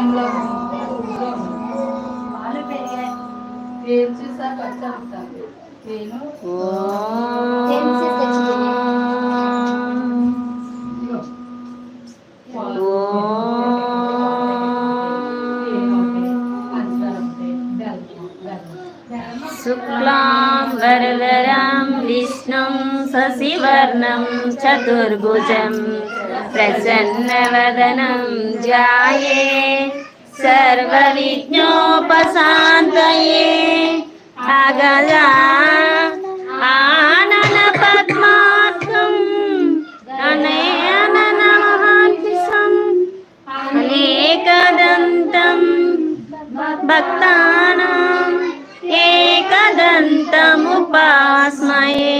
కమలము పాలు పెరిగాయి పేరు చూసా కొంచెం ఉంటుంది పేను ఇదిగో. పాలు పేను ఒకటి, పంచదార ఒకటి, బెల్లం, బెల్లం. బెల్లం శుక్లాం వరదరం విష్ణుం శశివర్ణం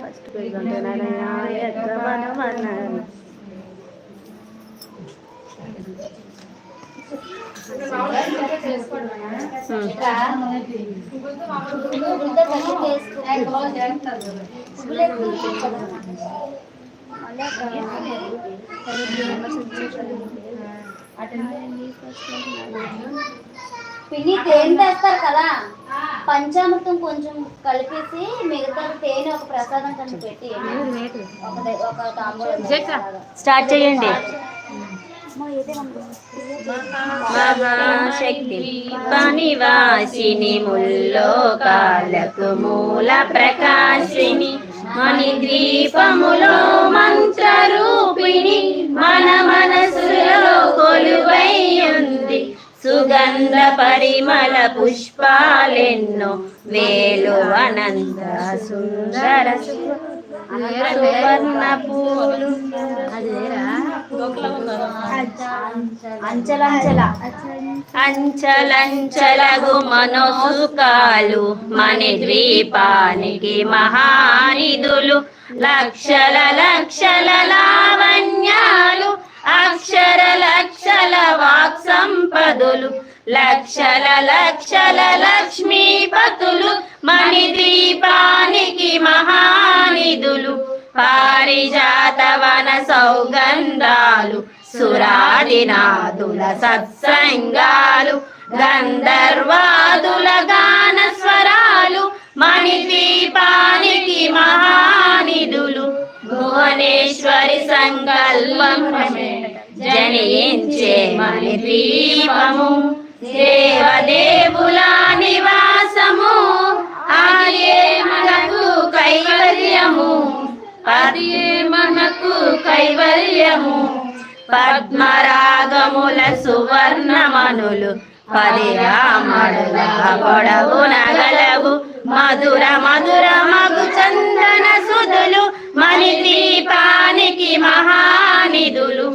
ఫస్ట్ పిన్ని తేనె తెస్తారు కదా? పంచామృతం కొంచెం కలిపేసి మిగతా తేనె ఒక ప్రసాదం కింద పెట్టి. స్టార్ట్ చేయండి. మహాశక్తి పనివాసిని ముల్లోకాలకు మూల ప్రకాశిని మణి ద్వీపములో మంత్రరూపిణి మన మనసులో సుగంధ పరిమళ పుష్పాలెన్నో వేలు అనంత సుందర సువర్ణ పూలు. అంచలంచలగు మనోసుకాలు మణి ద్వీపానికి మహానిధులు. లక్షల లక్షల లావణ్యాలు అక్షర లక్షల వాక్ సంపదులు లక్షల లక్షల లక్ష్మీపతులు మణి దీపానికి మహానిధులు పారిజాతవన సౌగంధాలు సురాదినాదుల సత్సంగాలు గంధర్వాదుల గాన స్వరాలు మణిద్వీపానికి మహానిధులు భువనేశ్వరి సంకల్పం జనించే మణిద్వీపము దేవదేవుల నివాసము ఆగే మనకు కైవల్యము మనకు కైవల్యము. పద్మరాగముల సువర్ణమనులు పది రామడుల పొడవు నగలవు మధుర మధుర మగు చందన సుధులు మణి దీపానికి మహానిధులు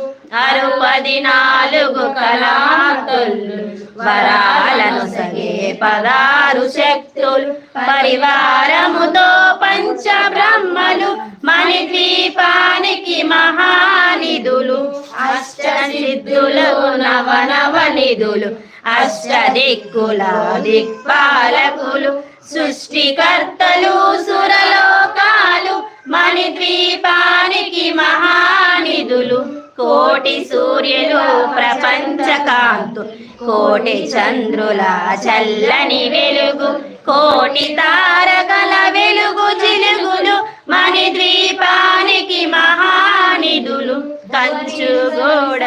అరుపది నాలుగు కళాతులు. వరాలను సగే పదారు శక్తులు పరివారముతో పంచ బ్రహ్మలు మణి ద్వీపానికి మహానిధులు అష్ట సిద్ధులు నవనవ నిధులు అష్ట దిక్కుల దిక్పాలకులు సృష్టికర్తలు సురలోకాలు మణి ద్వీపానికి మహానిధులు కోటి సూర్యులు ప్రపంచకాంతు. కోటి చంద్రుల చల్లని వెలుగు. కోటి తారకల వెలుగు చిలుగులు. మణి ద్వీపానికి మహానిధులు. కంచు గోడ.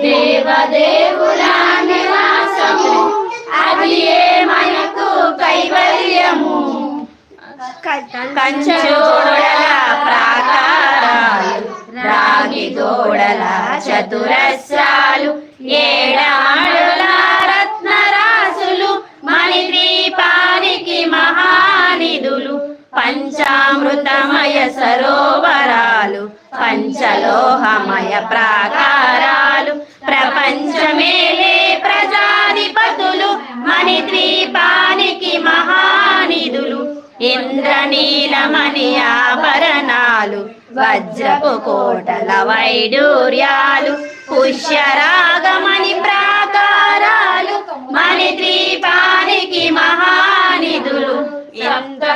దేవదేవుల నివాసము అది ఏ మనకు కైవల్యము? కంచోడల ప్రాకారాలు రాగి గోడల చతురస్రాలు ఏడాడుల రత్నరాసులు మణి దీపానికి మహానిధులు పంచామృతమయ సరోవరాలు పంచలోహమయ ప్రాకారాలు ప్రపంచమేలే ప్రజాధిపతులు మణిద్వీపానికి మహా ఇంద్రనీలమణి ఆభరణాలు వజ్రపు కోటల వైడూర్యాలు పుష్యరాగమణి ప్రాకారాలు మణి ద్వీపానికి మహానిధులు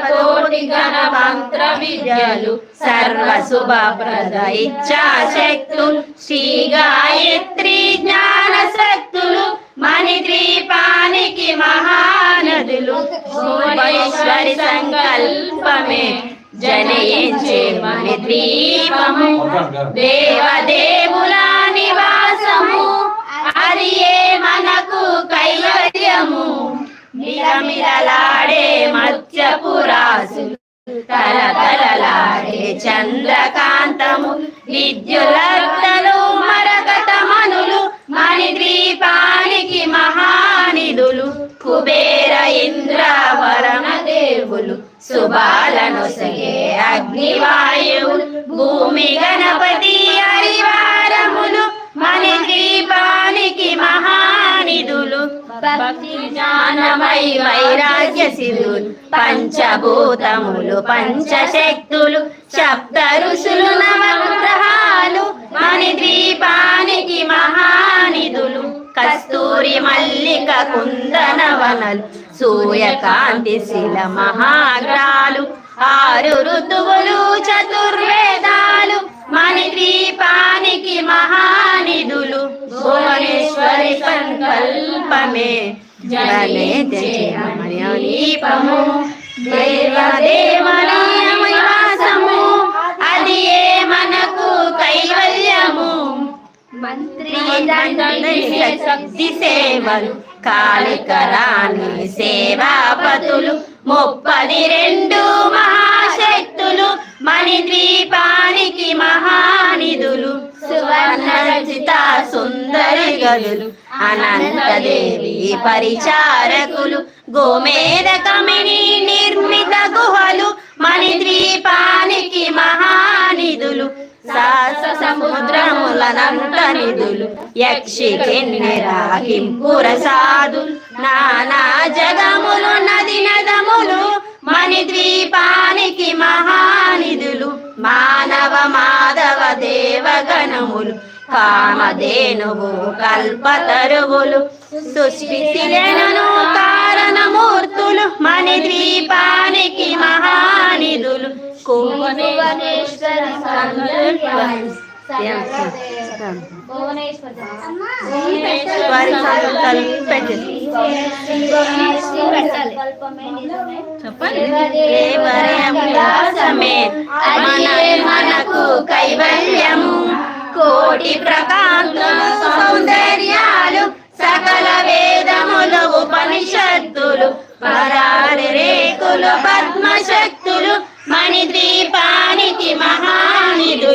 కోటి గణ మంత్ర విద్యలు సర్వ శుభప్రద ఇచ్చా శక్తులు శ్రీ గాయత్రి జ్ఞాన శక్తులు మణిద్వీపానికి మహానదులు. భువనేశ్వరి సంకల్పమే జనయించే మణిద్వీపము. దేవదేవుల నివాసము. అది ఏ మనకు కైవల్యము? మిలమిలలాడే మత్స్యపురాసులు తలతలలాడే చంద్రకాంతము. విద్యుల శుభాలను సగే భూమి గణపతి హరివారములు మణిద్వీపానికి మహానిధులు. భక్తి జ్ఞానమై వైరాగ్య సిద్ధులు పంచభూతములు పంచశక్తులు సప్త ఋషులు నవగ్రహాలు మణిద్వీపానికి మహానిధులు కస్తూరి మల్లిక కుందనవనలు సూర్యకాంతి శిల మహాగ్రాలు ఆరు ఋతువులు చతుర్వేదాలు మణిద్వీపానికి మహానిధులు భువనేశ్వరి సంకల్పమే. జనే దీపము దేవదేవనామవాసము అది ఏ మనకు కైవ శక్తి సేవలు కాళికరాణి సేవాపతులు ముప్పది రెండు మహాశక్తులు మణిద్వీపానికి మహానిధులు సువర్ణ రచిత సుందరి గదులు అనంతదేవి పరిచారకులు గోమేదకమిని నిర్మిత గుహలు మణిద్వీపానికి మహానిధులు నిధులు యక్షి కిన్నెరాకింపుర నానా జగములు నది నదములు మణి ద్వీపానికి మహానిధులు మానవ మాధవ దేవగణములు కామధేనువు కల్పతరువులు సుస్మితిలను కారణమూర్తులు మణి ద్వీపానికి మహానిధులు భువనేశ్వరి మనకు కైవల్యము. కోటి ప్రకాంతులు సౌందర్యాలు సకల వేదములు ఉపనిషత్తులు పరారి రేకులు పద్మశక్తులు మణిద్వీపానికి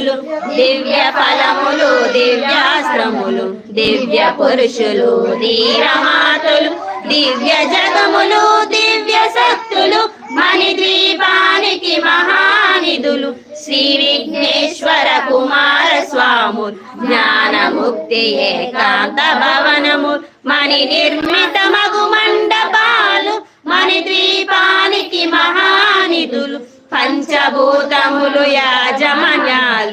పురుషులు దివ్య ఫలములు దివ్యాశ్రములు దివ్య పురుషులు ధీరమాతులు దివ్య జగములు దివ్య శక్తులు మణిద్వీపానికి మహానిధులు శ్రీ విఘ్నేశ్వర కుమార స్వాము జ్ఞానముక్తి ఏకాంత భవనము మణి నిర్మిత మగు మండపాలు మణిద్వీపానికి మహానిధులు పంచభూతములు యాజమ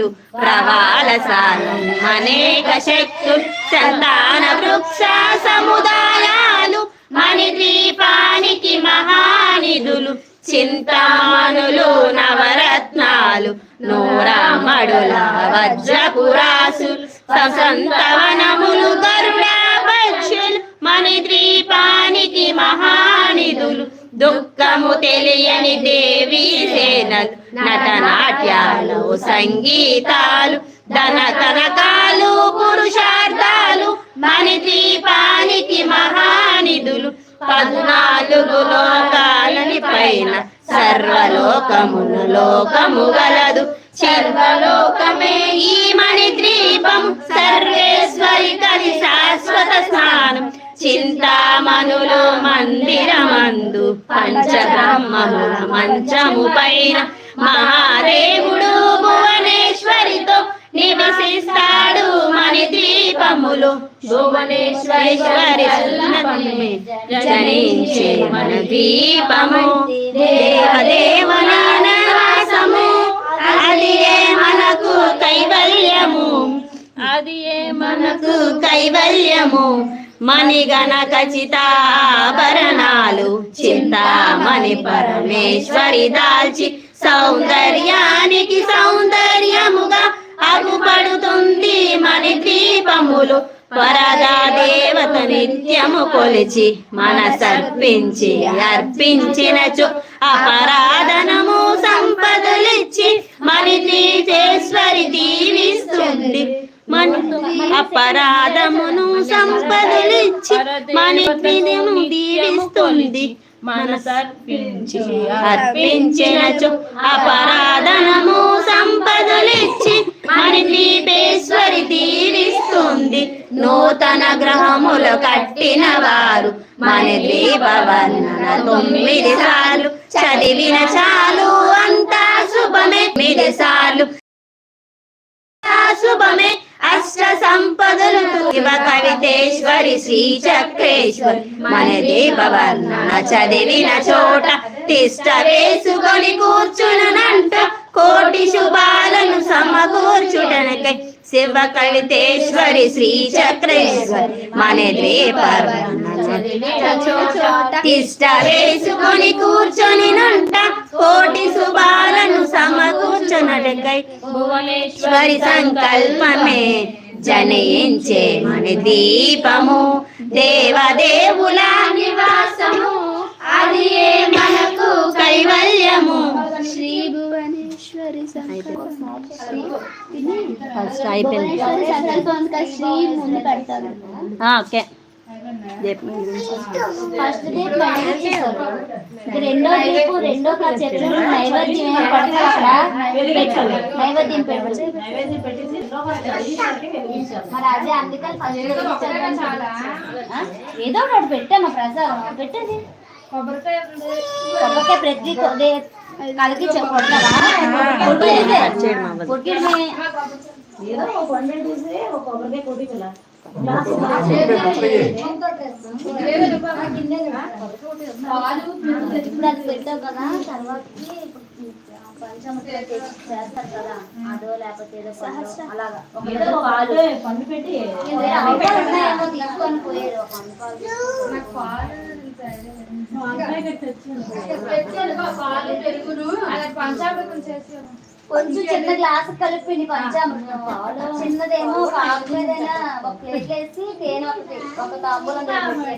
యాజమన్యాలు ప్రవాళశాలు అనేక శక్తులు సంతాన వృక్ష సముదాయాలు మణి మణిద్వీపానికి మహానిధులు చింతామణులు నవరత్నాలు నూరామడుల వజ్రపురాసులు సంతవనములు గరుడ పక్షులు మణి మణిద్వీపానికి మహానిధులు దుఃఖము తెలియని దేవి సేనలు నటనాట్యాలు సంగీతాలు ధన కనకాలు పురుషార్థాలు మణిద్వీపానికి మహానిధులు పద్నాలుగు లోకాలని పైన సర్వలోకమును లోకము గలదు. సర్వలోకమే ఈ మణిద్వీపం సర్వ చింతామణులు మందిరమందు పంచబ్రహ్మముల మంచము పైన మహాదేవుడు భువనేశ్వరితో నివసిస్తాడు మణి దీపములు భువనేశ్వరి జనించే మన దీపము దేవదేవన నివాసము అది ఏ మనకు కైవల్యము? అది ఏ మనకు కైవల్యము? మణిగణ చితాభరణాలు చింతామణి పరమేశ్వరి దాల్చి సౌందర్యానికి సౌందర్యముగా అగుపడుతుంది మణి దీపములు పరదా దేవత నిత్యము కొలిచి మనసర్పించి అర్పించినచు అపరాధనము సంపదలిచ్చి మణి తీసేశ్వరి దీవిస్తుంది. అపరాధమును సంపదలిచ్చి మణి దీవిస్తుంది. మనసర్పించి అర్పించినచు అపరాధనము సంపదలిచ్చి మరి దీపేశ్వరి తీరిస్తుంది నూతన గ్రహములు కట్టిన వారు మన దీపవర్ణన తొమ్మిది సార్లు. చదివిన చాలు అంతా శుభమే. తొమ్మిది సార్లు. శుభమే. అష్ట సంపదలు శివ కవితేశ్వరి శ్రీ చక్రేశ్వరి మన దీపవర్ణన చదివిన చోట తిష్ట వేసుకొని కూర్చునంట కోటి శుభాలను సమకూర్చుటనకై శివ కవితేశ్వరి శ్రీ చక్రేశ్వరి మన దీపవర్ణన వేసుకొని కూర్చొని నంట కోటి శుభాలను సమకూర్చునటకై భువనేశ్వరి సంకల్పమే జనయించే మన దీపము. దేవదేవుల నివాసము. అది ఏ మనకు కైవల్యము? శ్రీ భువనేశ్వరి ఫస్ట్ అయిపోయింది భువనేశ్వరి సంకల్పంగా శ్రీ ముందు పెడతారు. ఓకే ఫస్ట్ డే పండుగ చేస్తారు రెండో రేపు రెండో క్లాస్ చెప్తారు నైవేద్యం ఏమో అక్కడ నైవేద్యం పెట్టాలి మరి అదే అందుకని ఫస్ట్ ఏదో ఒకటి పెట్టామా ప్రసాదం పెట్టేది కొబ్బరికాయ కొబ్బరికాయ ప్రతి కొద్ది కలికి చె- ఒక కొబ్బరికాయ కొట్టేయడమే. ఇప్పుడు అది పెట్టావు కదా తర్వాతకి పంచముఖ చేస్తారు కదా అదో లేకపోతే ఏదో అలాగా తీసుకొని పోయారు పంచామృతం కొంచెం చిన్న గ్లాస్ కలిపి పంచామృతం చిన్నదేమో ఒక ఆకు మీదైనా ఒక ప్లేట్ వేసి తేనె ఒక తాంబూలం తొమ్మిది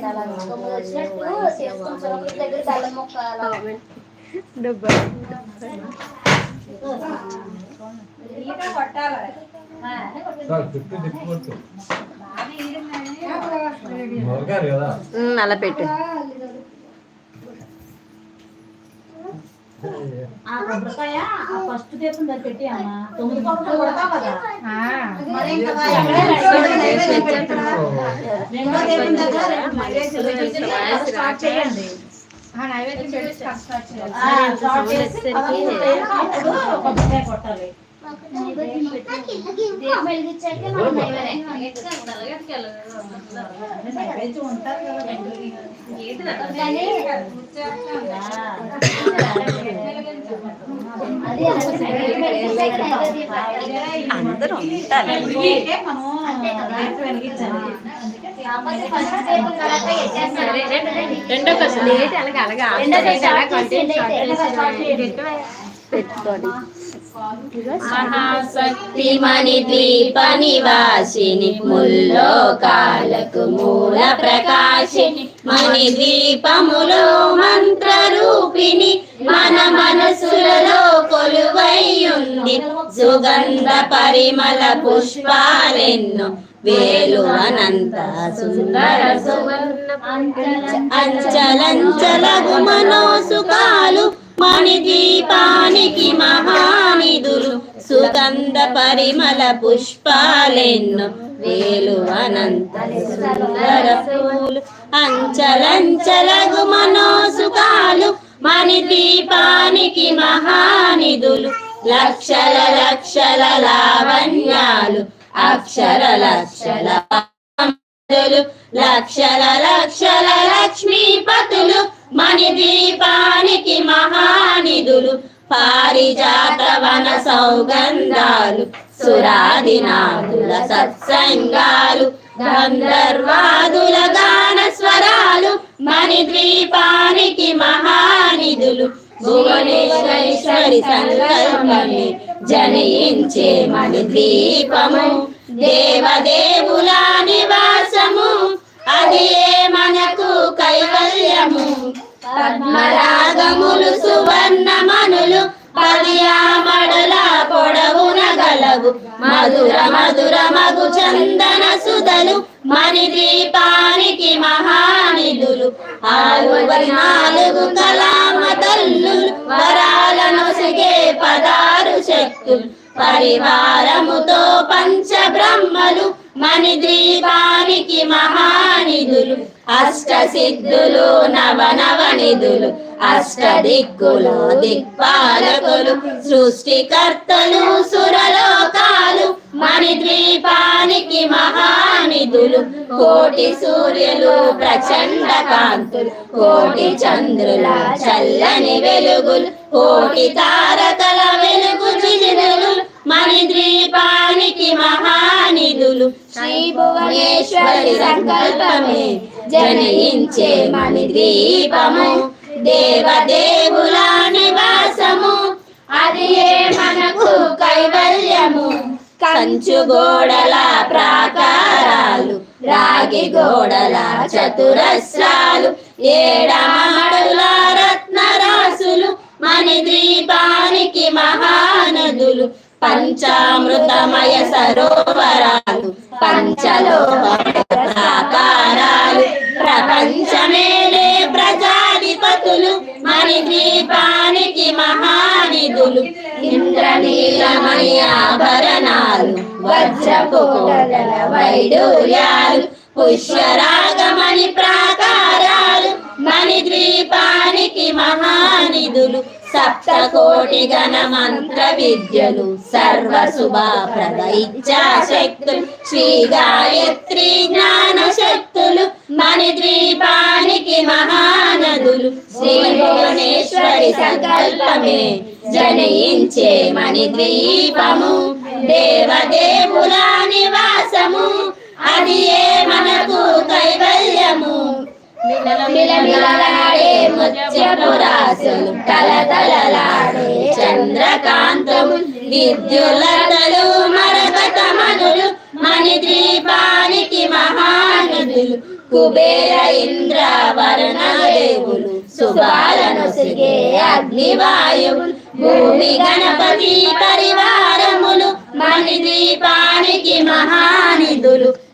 వచ్చినట్టు చేసుకుని చిన్నప్పటి దగ్గర బెల్లం ముక్క అలా పెట్టు. ఆ కొబ్బరికాయ ఆ ఫస్ట్ దీపం దగ్గర పెట్టి అమ్మ. తొమ్మిది కొబ్బరికాయలు కొడతావు కదా. మరి ఇంకా మరి అక్కడే నైవేద్యం. రెండో దీపం దగ్గర స్టార్ట్ చేయండి. ఆ నైవేద్యం పెట్టి స్టార్ట్ చేయాలి. ఆ, స్టార్ట్ చేసి కొబ్బరికాయ కొట్టాలి. అందరూ. రెండో లేట్ అలాగే అలాగే. పెట్టుకోండి మహాశక్తిమణి ద్వీప నివాసిని ముల్లోకాలకు మూల ప్రకాశిని మణి ద్వీపములో మంత్ర రూపిణి మన మనసులలో కొలువైయుంది సుగంధ పరిమళ పుష్పాలెన్ను వేలు అనంత సుందర సువర్ణ అంచలంచలగు మనోసుకాలు మణి దీపానికి మహానిధులు సుగంధ పరిమళ పుష్పాలెన్ను వేలు అనంత సుందర పూలు అంచలంచలగు మనోసుకాలు మణిద్వీపానికి మహానిధులు లక్షల లక్షల లావణ్యాలు అక్షర లక్షల లక్షల లక్షల లక్ష్మీపతులు మణిదీపానికి మహానిధులు పారిజాత వన సౌగంధాలు సురాదినాథుల సత్సంగాలు గంధర్వాదుల గాన స్వరాలు మణిద్వీపానికి మహానిధులు భువనేశ్వరి సంకల్పమే జనయించే మణిద్వీపము దేవదేవుల నివాసము అదే మనకు కైవల్యము. పద్మరాగములు సువర్ణమనులు పదియామడల పొడవున గలవు మధుర మధుర మగు చందన సుధలు మణిదీపానికి మహానిధులు. ఆరువరి నాలుగు కళామ తల్లులు వరాలను సిగే పదారు శక్తులు. పరివారముతో పంచ బ్రహ్మలు మణిద్వీపానికి మహానిధులు అష్ట సిద్ధులు నవ నిధులు అష్ట దిక్కులు దిక్పాలకులు సృష్టికర్తలు సురలోకాలు మణిద్వీపానికి మహానిధులు కోటి సూర్యులు ప్రచండ కాంతులు కోటి చంద్రుల చల్లని వెలుగులు కోటి తారకల వెలుగు మహానిధులు. శ్రీ భువనేశ్వరి సంకల్పమే జనయించే మణి దీపము దేవదేవుల నివాసము అది మనకు కైవల్యము? కంచు గోడల ప్రాకారాలు రాగి గోడల చతురస్రాలు ఏడాడుల రత్నరాసులు మణి దీపానికి మహానదులు. పంచామృతమయ సరోవరాలు పంచలోహ ప్రాకారాలు ప్రపంచమేలే ప్రజాధిపతులు మణిద్వీపానికి మహానిధులు ఇంద్రనీలమయ ఆభరణాలు వజ్రపు వైడూర్యాలు పుష్యరాగమణి ప్రాకారాలు మణిద్వీపానికి మహానిధులు సప్త కోటి గణ మంత్ర విద్యలు సర్వ శుభప్రద ఇచ్చా శక్తులు శ్రీ గాయత్రి జ్ఞాన శక్తులు మణిద్వీపానికి మహానదులు శ్రీ భువనేశ్వరి సంకల్పమే జనయించే మణిద్వీపము. దేవదేవుల నివాసము అది ఏ మనకు కైవల్యము? మిలమిలలాడే ముత్యపు రాసులు తలతలలాడే చంద్రకాంతము విద్యులతలు మరకతమనులు మణిద్వీపానికి మహానిధులు కుబేర ఇంద్ర వరుణ దేవులు శుభాలను సిగే అగ్నివాయువులు భూమి గణపతి పరివారములు మణిద్వీపానికి మహానిధులు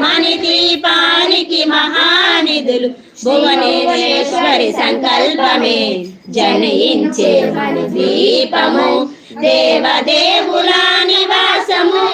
మణిదీపానికి మహానిధులు. భువనేశ్వరి సంకల్పమే జనయించే మణిదీపము. దేవదేవుల నివాసము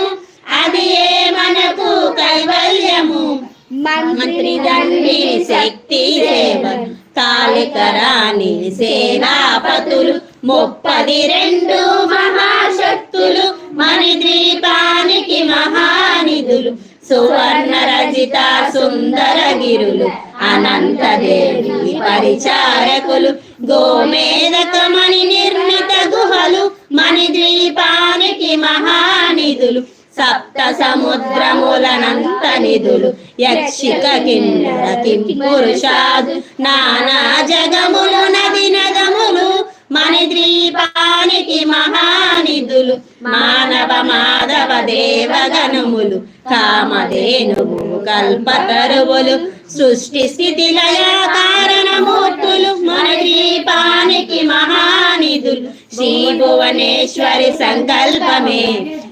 అది ఏ మనకు కైవల్యము? మంత్రి దండి శక్తి సేవలు కాళికరాణి సేనాపతులు ముప్పది రెండు మహాశక్తులు మణిద్వీపానికి మహానిధులు. సువర్ణ రజిత సుందర గిరులు అనంత దేవి పరిచారకులు గోమేదకమణి నిర్మిత గుహలు మణిద్వీపానికి మహానిధులు సప్త సముద్రములనంత నిధులు యక్షిక కిన్నర కిం పురుషాదు నానా జగములు నది నగములు మణిద్వీపానికి మహానిధులు మానవ మాధవ దేవగణములు కామధేనువు కల్పతరువులు సృష్టి స్థితి లయ కారణమూర్తులు దీపానికి మహానిధులు. శ్రీ భువనేశ్వరి సంకల్పమే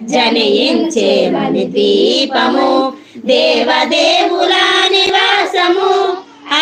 జనయించే మని దీపము దేవదేవుల నివాసము.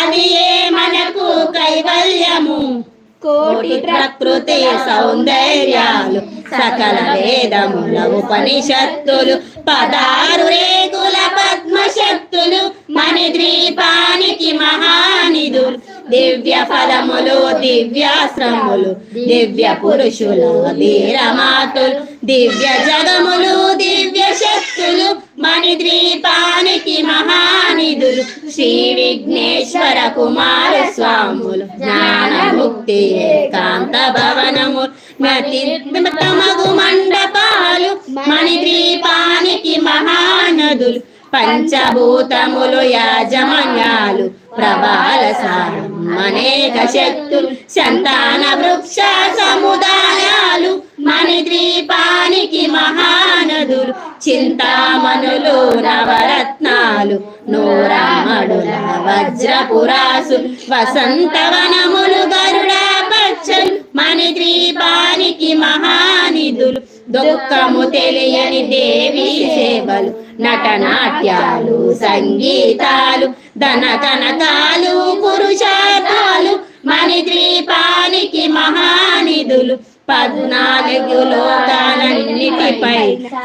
అది ఏ మనకు కైవల్యము? కోటి ప్రకృతి సౌందర్యాలు సకల వేదముల ఉపనిషత్తులు. పదారు రేకుల పద్మశక్తులు మణి ద్వీపానికి మహానిధులు. దివ్య ఫలములు దివ్యాశ్రములు దివ్య పురుషుల వీరమాతులు. దివ్య జగములు దివ్య శక్తులు మణి ద్వీపానికి మహానిధులు. శ్రీ విఘ్నేశ్వర కుమార స్వాములు జ్ఞాన ముక్తి ఏకాంత భవనము. మతిమగు మండపాలు మణి ద్వీపానికి మహానదులు పంచభూతములు యాజమాన్యాలు ప్రభాల సారం అనేక శక్తులు సంతాన వృక్ష సముదాయాలు మణి ద్వీపానికి మహానదులు చింతామణులు నవరత్నాలు నూరామడుల వజ్రపురాసు వసంతవనములు గరుడ పచ్చలు మణి ద్వీపానికి మహానిధులు. దుఃఖము తెలియని దేవి సేవలు నటనాట్యాలు సంగీతాలు ధన కనకాలు పురుషార్థాలు మణి ద్వీపానికి మహానిధులు. పద్నాలుగు లోకాలన్నిటిపై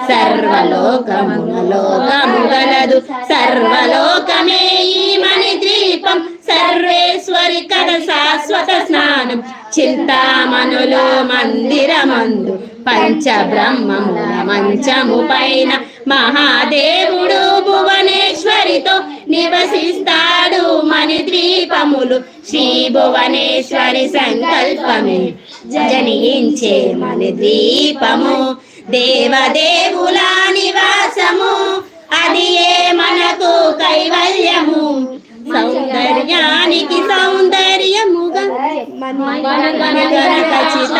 సర్వలోకముల లోకము గలదు. సర్వలోకమే ఈ మణి ద్వీపం. సర్వేశ్వరి కథ శాశ్వత స్నానం. చింతామణులు మందిరమందు పంచబ్రహ్మముల మంచము పైన మహాదేవుడు భువనేశ్వరితో నివసిస్తాడు మణి ద్వీపములు శ్రీ భువనేశ్వరి సంకల్పమే జనించే మణి ద్వీపము దేవదేవుల నివాసము. అది ఏ మనకు కైవల్యము? సౌందర్యానికి సౌందర్యముగా ఖచ్చిత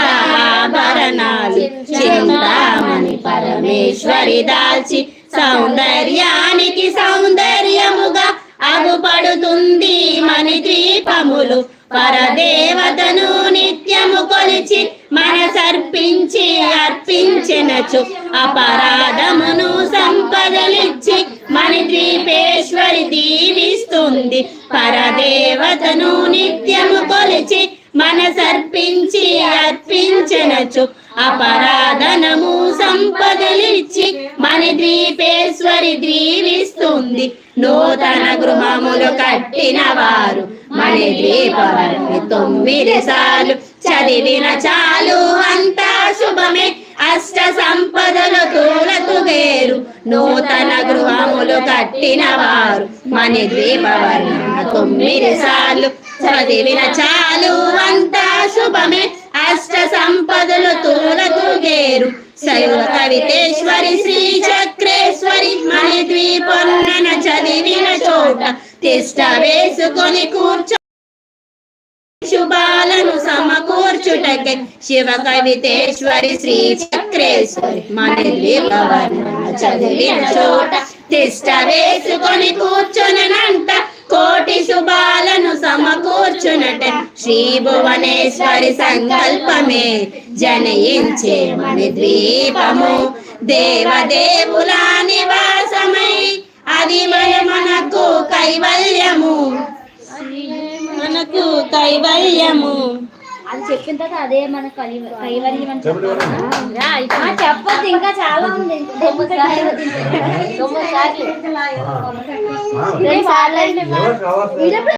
చింతామణి పరమేశ్వరి దాల్చి సౌందర్యానికి సౌందర్యముగా అగుపడుతుంది మణి ద్వీపములు. పరదేవతను నిత్యము కొలిచి మనసర్పించి అర్పించినచు. అపరాధమును సంపదలిచ్చి మణి ద్వీపేశ్వరి దీవిస్తుంది. పరదేవతను నిత్యము కొలిచి మనసర్పించి అర్పించనచు. అపరాధనము సంపదలిచ్చి మన ద్వీపేశ్వరి దీవిస్తుంది. నూతన గృహములు కట్టిన వారు మన తొమ్మిది సార్లు. చదివిన చాలు అంతా శుభమే. అష్ట సంపదలు తూలతుగేరు నూతన గృహములు కట్టిన వారు. మన దీపవర్ణ తొమ్మిది సార్లు. చదివిన చాలు అంతా శుభమే. అష్ట సంపదలు తూలతుగేరు శైవ కవితేశ్వరి శ్రీ చక్రేశ్వరి మణి ద్వీపొన్నన చదివిన చోట తిష్ట వేసుకొని కూర్చో. శుభాలను సమకూర్చుటకే శివ కవితేశ్వరి శ్రీ చక్రేశ్వరి మన చదివిన చోట తిష్ట వేసుకొని కూర్చునంట కోటి శుభాలను సమకూర్చునట శ్రీ భువనేశ్వరి సంకల్పమే. జనయించే మణి ద్వీపము దేవదేవుల నివాసమై అది మన మనకు కైవల్యము. మనకు కైవల్యము. అది చెప్పిన తర్వాత అదే మన కైవ- కైవల్యం అని చెప్పొద్దు ఇంకా చాలా ఉంది. తొమ్మిది సార్లు.